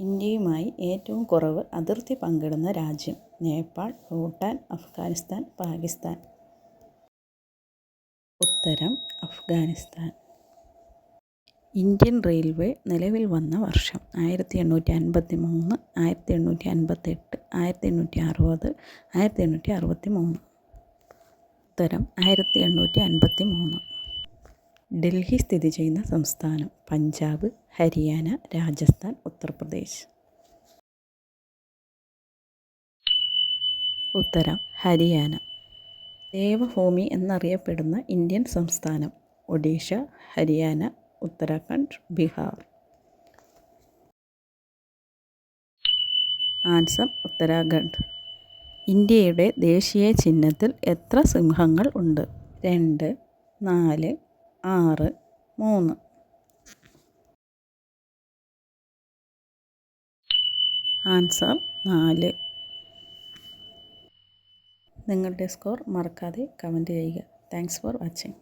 ഇന്ത്യയുമായി ഏറ്റവും കുറവ് അതിർത്തി പങ്കിടുന്ന രാജ്യം നേപ്പാൾ ഭൂട്ടാൻ അഫ്ഗാനിസ്ഥാൻ പാകിസ്ഥാൻ. ഉത്തരം അഫ്ഗാനിസ്ഥാൻ. ഇന്ത്യൻ റെയിൽവേ നിലവിൽ വന്ന വർഷം ആയിരത്തി എണ്ണൂറ്റി അൻപത്തി മൂന്ന് ആയിരത്തി എണ്ണൂറ്റി അൻപത്തെട്ട് ആയിരത്തി എണ്ണൂറ്റി അറുപത് ആയിരത്തി എണ്ണൂറ്റി അറുപത്തി മൂന്ന് ഉത്തരം ആയിരത്തി എണ്ണൂറ്റി അൻപത്തി മൂന്ന് ഡൽഹി സ്ഥിതി ചെയ്യുന്ന സംസ്ഥാനം പഞ്ചാബ് ഹരിയാന രാജസ്ഥാൻ ഉത്തർപ്രദേശ്. ഉത്തരം ഹരിയാന. ദേവഭൂമി എന്നറിയപ്പെടുന്ന ഇന്ത്യൻ സംസ്ഥാനം ഒഡീഷ ഹരിയാന ഉത്തരാഖണ്ഡ് ബീഹാർ. ആൻസർ ഉത്തരാഖണ്ഡ്. ഇന്ത്യയുടെ ദേശീയ ചിഹ്നത്തിൽ എത്ര സിംഹങ്ങൾ ഉണ്ട്? രണ്ട് നാല് ആറ് മൂന്ന്. ആൻസർ നാല്. നിങ്ങളുടെ സ്കോർ മറക്കാതെ കമന്റ് ചെയ്യുക. Thanks for watching.